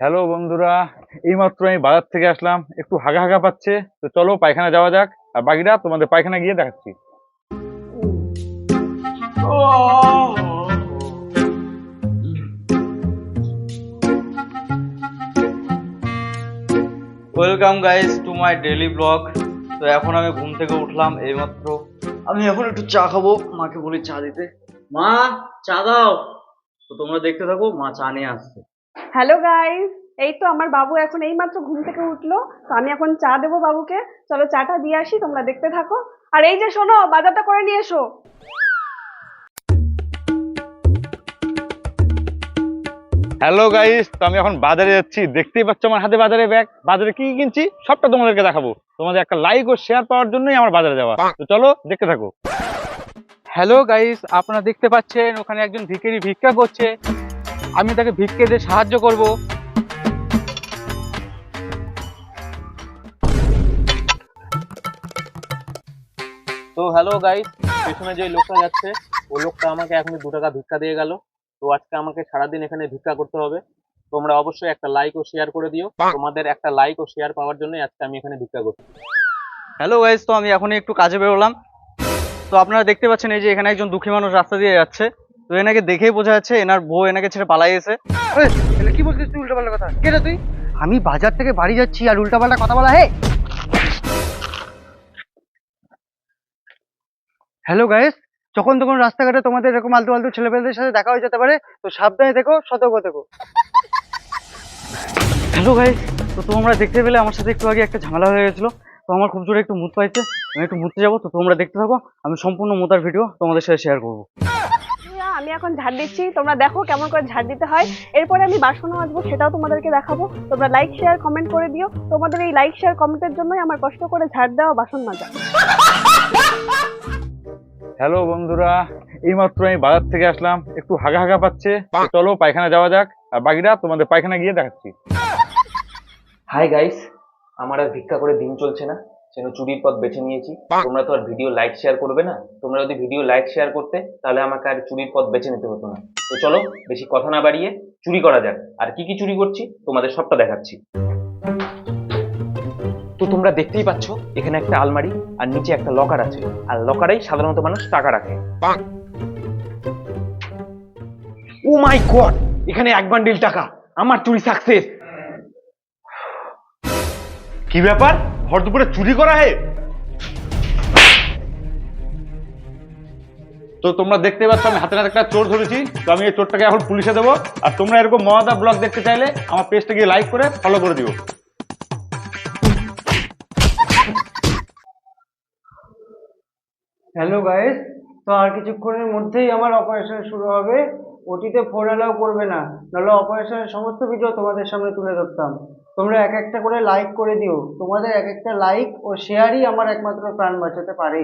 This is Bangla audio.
হ্যালো বন্ধুরা, এইমাত্র আমি বাজার থেকে আসলাম, একটু হাগা হাগা পাচ্ছে, তো চলো পায়খানা যাওয়া যাক। আর বাকিটা তোমাদের পায়খানা গিয়ে দেখাচ্ছি। Welcome guys to my daily blog তো এখন আমি ঘুম থেকে উঠলাম এইমাত্র। আমি এখন একটু চা খাব, মাকে বলি চা দিতে। মা, চা দাও। তো তোমরা দেখতে থাকো, মা চা নিয়ে আসছে। হ্যালো গাইস এই তো আমার বাবু এখন এইমাত্র ঘুম থেকে উঠল তো আমি এখন চা দেবো বাবুকে। চলো চাটা দিয়ে আসি তোমরা দেখতে থাকো। আর এই যে শোনো বাজারটা করে নিয়ে এসো। হ্যালো গাইস তো আমি এখন বাজারে যাচ্ছি। দেখতেই পাচ্ছ আমার হাতে বাজারে ব্যাগ বাজারে কি কি কিনছি সবটা তোমাদেরকে দেখাবো। তোমাদের একটা লাইক ও শেয়ার পাওয়ার জন্যই আমার বাজারে যাওয়া। তো চলো দেখতে থাকো। হ্যালো গাইস আপনারা দেখতে পাচ্ছেন ওখানে একজন ভিখারি ভিক্ষা করছে। আমি তাকে ভিক্ষে দিয়ে সাহায্য করব। তো হ্যালো গাইস পেছনে যে লোকটা যাচ্ছে ও লোকটা আমাকে এখন দু টাকা ভিক্ষা দিয়ে গেল। তো আজকে আমাকে সারাদিন এখানে ভিক্ষা করতে হবে। তোমরা অবশ্যই একটা লাইক ও শেয়ার করে দিও। তোমাদের একটা লাইক ও শেয়ার পাওয়ার জন্য আজকে আমি এখানে ভিক্ষা করছি। হ্যালো গাইস তো আমি এখনই একটু কাজে বেরোলাম। তো আপনারা দেখতে পাচ্ছেন এই যে এখানে একজন দুঃখী মানুষ রাস্তা দিয়ে যাচ্ছে। তো এনাকে দেখেই বোঝা যাচ্ছে এনার বউ এনাকে ছেড়ে পালাই গেছে কি বলছিস তুই উল্টাপাল্টা কথা? কে রে তুই? আমি বাজার থেকে বাড়ি যাচ্ছি আর উল্টাপাল্টা কথা বলা হে হ্যালো গাইস যখন তখন রাস্তাঘাটে তোমাদের এরকম আলতু আলতু ছেলেপেলেদের সাথে দেখা হয়ে যেতে পারে তো সাবধানে থেকো সতর্ক থেকো। হ্যালো গাইস তো তোমরা দেখতে পেলে আমার সাথে একটু আগে একটা ঝামেলা হয়ে গেছিল তো আমার খুব জোরে একটু মুত পাইছে আমি একটু মুততে যাব তো তোমরা দেখতে থাকো আমি সম্পূর্ণ মুতার ভিডিও তোমাদের সাথে শেয়ার করব। আমি এখন ঝাড় দিচ্ছি। তোমরা দেখো কেমন করে ঝাড় দিতে হয়। এরপরে আমি বাসনও মাজবো সেটাও তোমাদেরকে দেখাবো। তোমরা লাইক শেয়ার কমেন্ট করে দিও। তোমাদের এই লাইক শেয়ার কমেন্টের জন্যই আমার কষ্ট করে ঝাড় দেওয়া বাসন মাজা। হ্যালো বন্ধুরা এইমাত্র আমি বাজার থেকে আসলাম। একটু হাগা হাগা পাচ্ছে। চলো পায়খানা যাওয়া যাক। আর বাকিটা তোমাদের পায়খানা গিয়ে দেখাচ্ছি। হাই গাইস আমার আর ভিক্ষা করে দিন চলছে না। সেজন্য চুরির পথ বেছে নিয়েছি। তোমরা তো আর ভিডিও লাইক শেয়ার করবে না। তোমরা যদি ভিডিও লাইক শেয়ার করতে তাহলে আমাকে আর চুরির পথ বেছে নিতে হতো না। তো চলো বেশি কথা না বাড়িয়ে চুরি করা যাক। আর কি কি চুরি করছি তোমাদের সবটা দেখাচ্ছি। তো তোমরা দেখতেই পাচ্ছ এখানে একটা আলমারি আর নিচে একটা লকার আছে। আর লকারেই সাধারণত মানুষ টাকা রাখে। Oh my god! এখানে এক বান্ডিল টাকা। আমার চুরি সাকসেস কি ব্যাপার? ভর দুপুরে চুরি করা হে? তো তোমরা দেখতে পাচ্ছ, আমি হাতে হাতে একটা চোর ধরেছি। তো আমি এই চোরটাকে এখন পুলিশে দেবো। আর তোমরা এরকম মহাদা ব্লগ দেখতে চাইলে আমার পেজটা গিয়ে লাইক করে ফলো করে দিও। হ্যালো গাইস তো আর কিছুক্ষণের মধ্যেই আমার অপারেশন শুরু হবে। ওটিতে ফোন অ্যালাউ করবে না, নাহলে অপারেশনের সমস্ত ভিডিও তোমাদের সামনে তুলে ধরতাম। তোমরা এক একটা করে লাইক করে দিও। তোমাদের এক একটা লাইক ও শেয়ারই আমার একমাত্র প্রাণ বাঁচাতে পারে